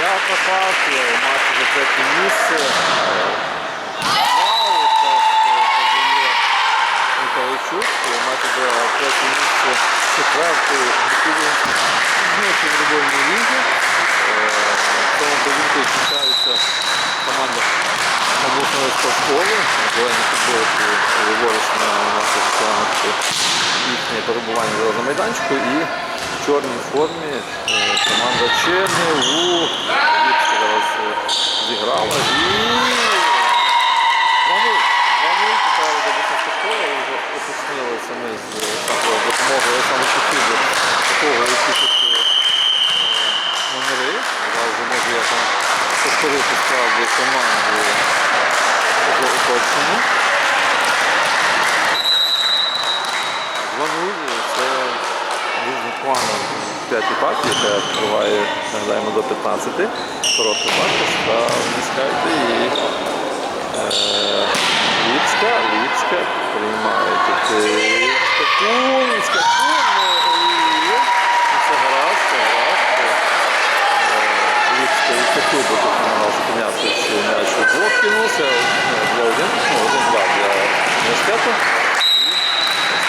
Дев'ята партія, матч за третє місце. Вау, так подає Миколайчук. Матч за третє місце четвертої Буковинської футбольної ліги. Е, В цьому поєдинку зустрічаються команда обласної спортшколи. Зелені футболки говориш на наших їхнє перебування на майданчику і чорній формі е, команда ЧНУ зіграла і 2-0. 2-0 до Боснянської вже уточнили самі з допомогою саме Чехіду, такого які тут вже можу я там повторити справді команду вже уточнено. 2-0 це дуже непогано в п'ятій партії, яка триває, нагадаємо, до 15. Хороший захист, та вміскайте і е, Ліпська, Ліпська приймає тут е, Скакун, Скакун, і все гаразд, все гаразд. Е, Ліпська і Скакун тут намагався підняти ще м'яч у двох кинувся, ну, один, ну, один-два для університету.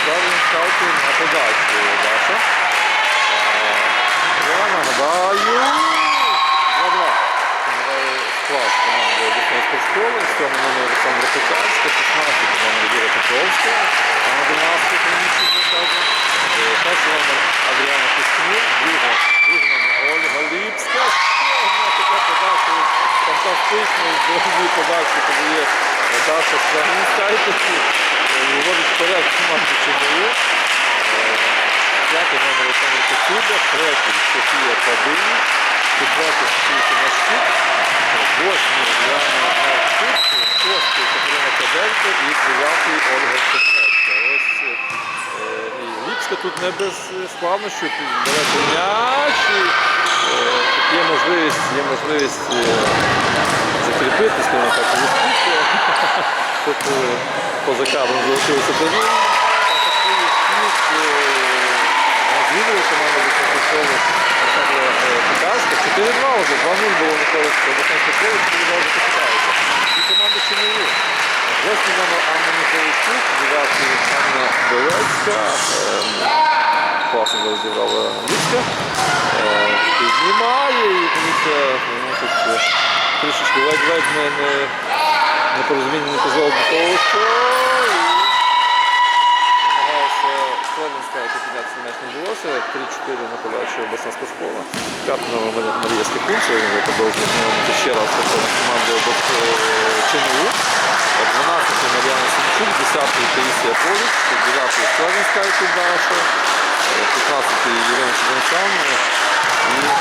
Ставлю ставку на подачу Даша. Е, Я нагадаю. 2-2. Нагадаю команди Духовської школи. З цього номер Олександра Петярська, 16 номер Віра Петровська, а на 12 місці заказу. Перший номер Адріана Костюмір, друга, другий номер Ольга Ліпська. Ще одна така подача фантастична, дві подачі подає Даша Страгінськайте. Виводить вперед команду ЧНУ. П'ятий номер Олександр Косюба, третій Софія Кадині, четвертий Софія Тимошчук, восьмий Яна Марчук, шостий Катерина Каденко і дев'ятий Ольга Чернецька. Ось е, і Ліпська тут не без складнощів, бере м'яч, і е, тут є можливість, є можливість е, закріпити, скажімо так, успіх. Тут е, поза кадром залишилося три. Команда Буханської Олександра Пекарська. 4-2 вже, 2-0 було на користь Буханської школи, 4-2 вже покупаються. І команда ЧНУ. Восьмий номер Анна Михайличук, дев'ятий Анна Белецька. Ем, Класно розіграла Ліцька. Піднімає і дивіться, ну, е, трішечки ледь-ледь не, не, непорозуміння не дозволило до того, що і намагалася Словенська м'яч не вдалося. 3-4 наполячує обласна спортшкола. П'ятий Марія знайомити ще раз командою ЧНУ. 12 Мар'яна Сімчук, 10 Таїсія Поліч, 9 Словенська Даша, 15 Єлена Сиденчан і е,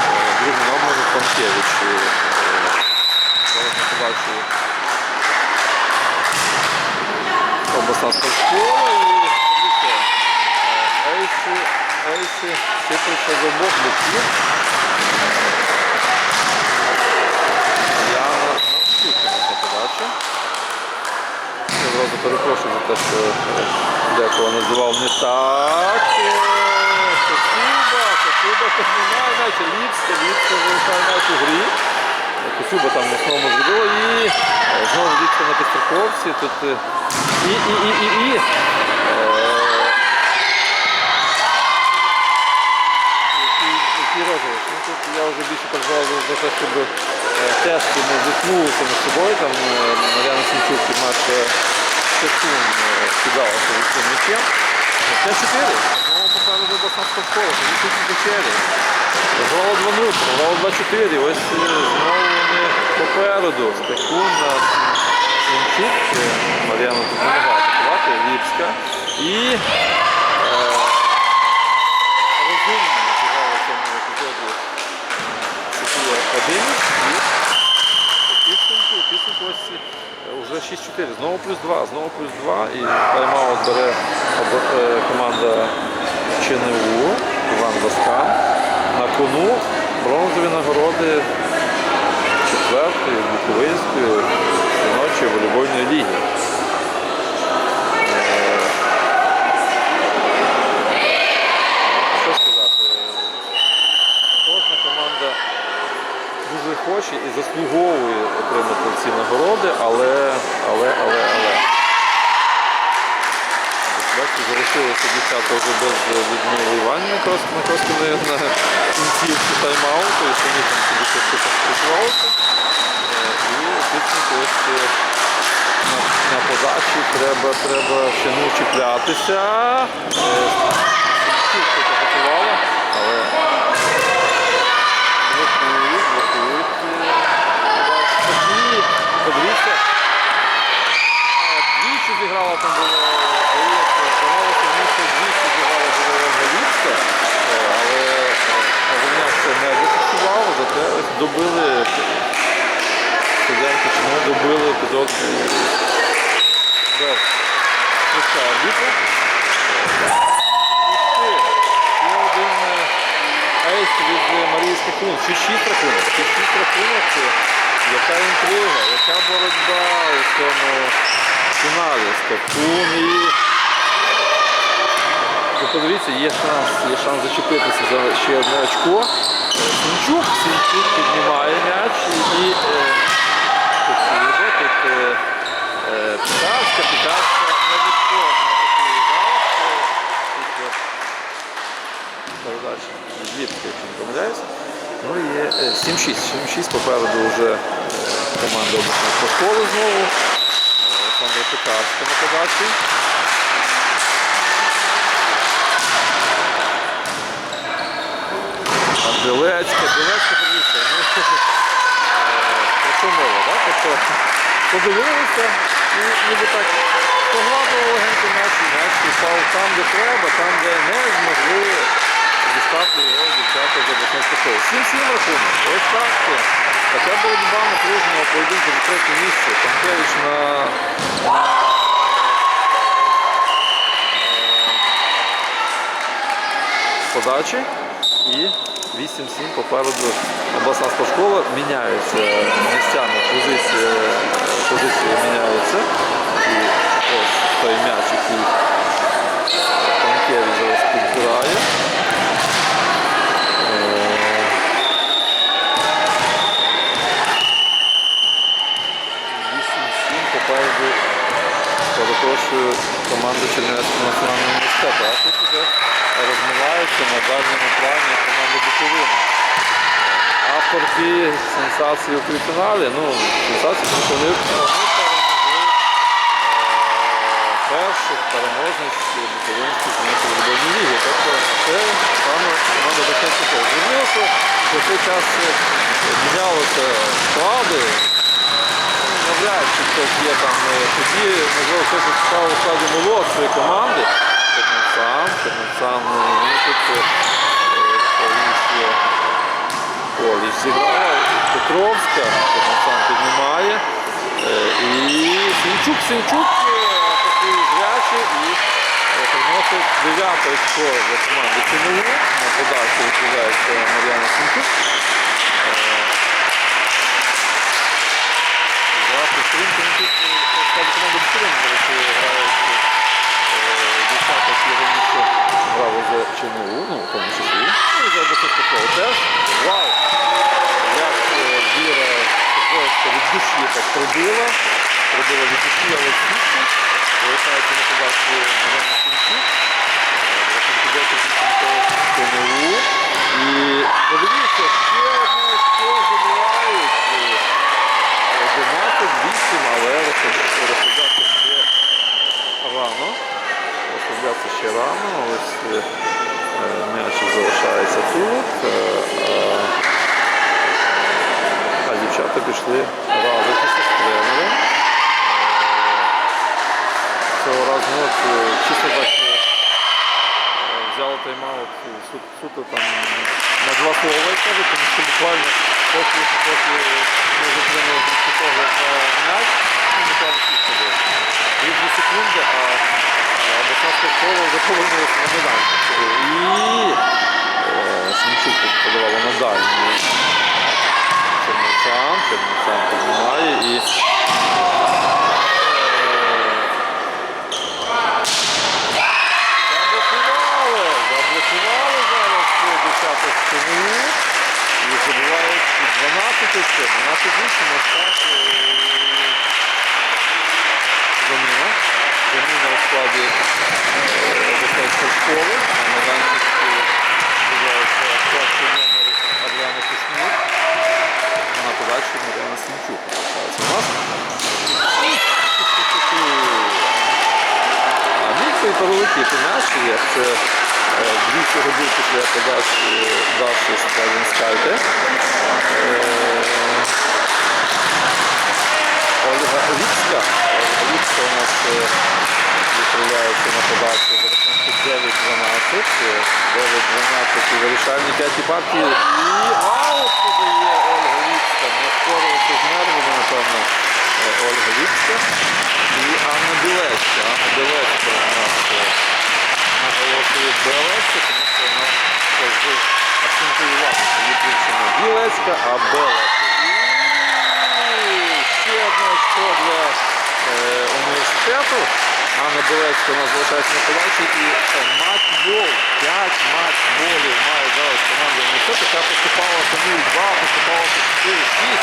другий номер Панкевич. Е, обласна дивіться, е, ейси, ейси сипляться з обох боків. На одразу перепрошую за те, що е, декого називав не так. Е, Косюба, Косюба піднімає наче Ліпська, Ліпська залишає у грі. Косюба там в основному зробила і е, знову Ліпська на підстраховці. Тут е, і, і, і, і, і. Е, який, який. Ну, тут я вже більше переживав за- те, щоб е, тести не зіткнулися між собою. Там е, Мар'яна Сімчук і Марта Шекун кидалася від цим м'ячем. 5-4. Знову попереду до школа. 8-4. Програла 2-0, програла 2-4. Ось е, знову вони попереду. Стекун на. Е, Мар'яна тут не могла атакувати. Ліпська. І е, розумно Кадиміч. І підсумку, підсумку ось е, вже 6-4. Знову плюс 2, знову плюс 2. І тайм-аут е, команда ЧНУ Іван Васкан. На кону бронзові нагороди четвертої Буковинської жіночої волейбольної ліги. Е, Що сказати? Кожна команда дуже хоче і заслуговує отримати ці нагороди, але, але, але, але. Ось Бачите, залишилося дівчата вже без Накоскіної на кінцівці тайм-ауту, і самі там собі трошки поспілкувалися. Е, І підсумку ось е, на, подачі треба, треба не чіплятися. Е, Такі, подивіться. Двічі зіграла там було, здається, здавалося, місце двічі зіграла було Галіцька, е, але Говняк це не зафіксував, зате ось добили чому добили епізод е, свистка арбітра. Е, від е, Марії. Чи шість рахунок. Чи шість рахунок. Це Яка інтрига, яка боротьба у цьому фіналі. Скакун і подивіться, є шанс, є шанс зачепитися за ще одне очко. Сінчук, Сінчук піднімає м'яч і, е, тут тут е, е, Пікарська, Пікарська не зараз. е, після якщо не помиляюсь. Ну і є е, 7-6. 7-6 попереду вже команда обласної школи знову. Е, Олександра на подачі. А Білецька, Білецька, подивіться, ну, е, про що мова, да? Тобто подивилися і ніби так погладили легенько м'яч, і м'яч там, де треба, там, де не змогли дістати його дівчата за обласної школи. 7-7 рахунок. Ось так. Така боротьба напруженого поєдинку за третє місце. Панкевич на, на е, подачі і 8-7 попереду обласна спортшкола міняються місцями, позиції, позиції міняються. І ось той м'яч, який Панкевич зараз підбирає. Попереду перепрошую команду Чернівецького національного університету. А тут вже розмивається на дальньому плані команда Буковина. Авторки сенсації у півфіналі, ну, вони перемогли е, перших переможниць Буковинської жіночої футбольної ліги. Тобто це саме команда Бахенського. Зрозуміло, що за цей час е, мінялися склади, навряд чи хтось є там. е, Тоді, можливо, хтось став у складі молодшої команди. Чернівцям, Чернівцям, ну, ну, тут е, є. Поліс зіграла, Петровська, Чернівцям піднімає. Е, І Сінчук, Сінчук е, такий зрячий і е, приносить дев'яте очко для команди ЧНУ. На подачу відповідається Мар'яна Сінчук. Е, за підтримку тут е, складі команди Буковини, до грають е, дівчата, які раніше за ЧНУ, ну, в тому числі. Ну, і за обласну школу теж. Вау! Як е, Віра просто від душі так пробила. Пробила від душі, але сітку. Повертається на подачу Мар'яна Сінчук. Рахунку 10 ЧНУ. І подивіться, ще одне що забувають. Е, 11-8, але розглядати ще рано. Розглядати ще рано. Ось е, е, м'ячик залишається тут. е, а- А дівчата пішли разитися з тренером. Е, Разу ну, е, чисто так е, взяли тайм-аут е, суто там на два слова, як кажуть, тому що буквально поки ми затримали трішки погляд м'яч, ну, буквально скільки було. Дві секунди, а обласна школа вже повернулася на майданчик. І е, подавала на дальній. Чернівцям, Чернівцям піднімає і е, Заблокували, е, з ЧНУ. І забувають 12 що 12 вісім так. е, Заміна. Заміна у складі Десятської школи. На майданчику з'являється перший номер Адріана Кушнір. А на подачі Мар'яна Сімчук. залишається у нас. Міг би перелетіти м'яч, як це е, двічі годин після подачі Даші. Ольга Ліпська. Ольга Ліпська у нас е, відправляється на подачу за рахунку 9-12. Е, 9-12 у вирішальній партії. І аут подає Ольга Ліпська. Не впоралася з нервами, напевно, Ольга Ліпська. І Анна Білецька. Анна Білецька у нас е, наголошує Білецька, тому що вона завжди акцентуювала свою дівчину. Білецька, а Белецька. Ще одне очко для е, університету. Анна Білецька у нас залишається на подачі і це матч-бол. 5 матч-болів має зараз команда університету, яка поступала по 0-2, поступала по 4-6.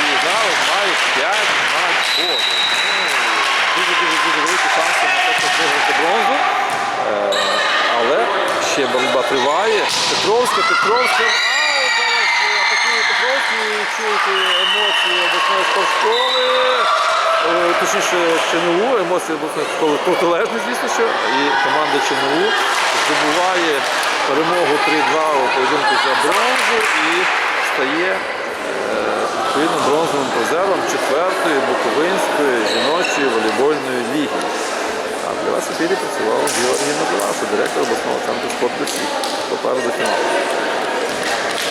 І зараз має 5 матч-болів. Ну, Дуже-дуже-дуже великі шанси на те, щоб виграти бронзу. Е, але ще боротьба триває. Петровська, Петровська. А, от зараз е, атакує Чуєте емоції обласної спортшколи. Е, Точніше, ЧНУ, емоції обласної школи протилежні, звісно, що. І команда ЧНУ здобуває перемогу 3-2 у поєдинку за бронзу і стає е, відповідно бронзовим призером четвертої Буковинської жіночої волейбольної ліги. А для вас ефірі працював Георгій Мазурашо, директор обласного центру спорту «Світ». Попереду фінал.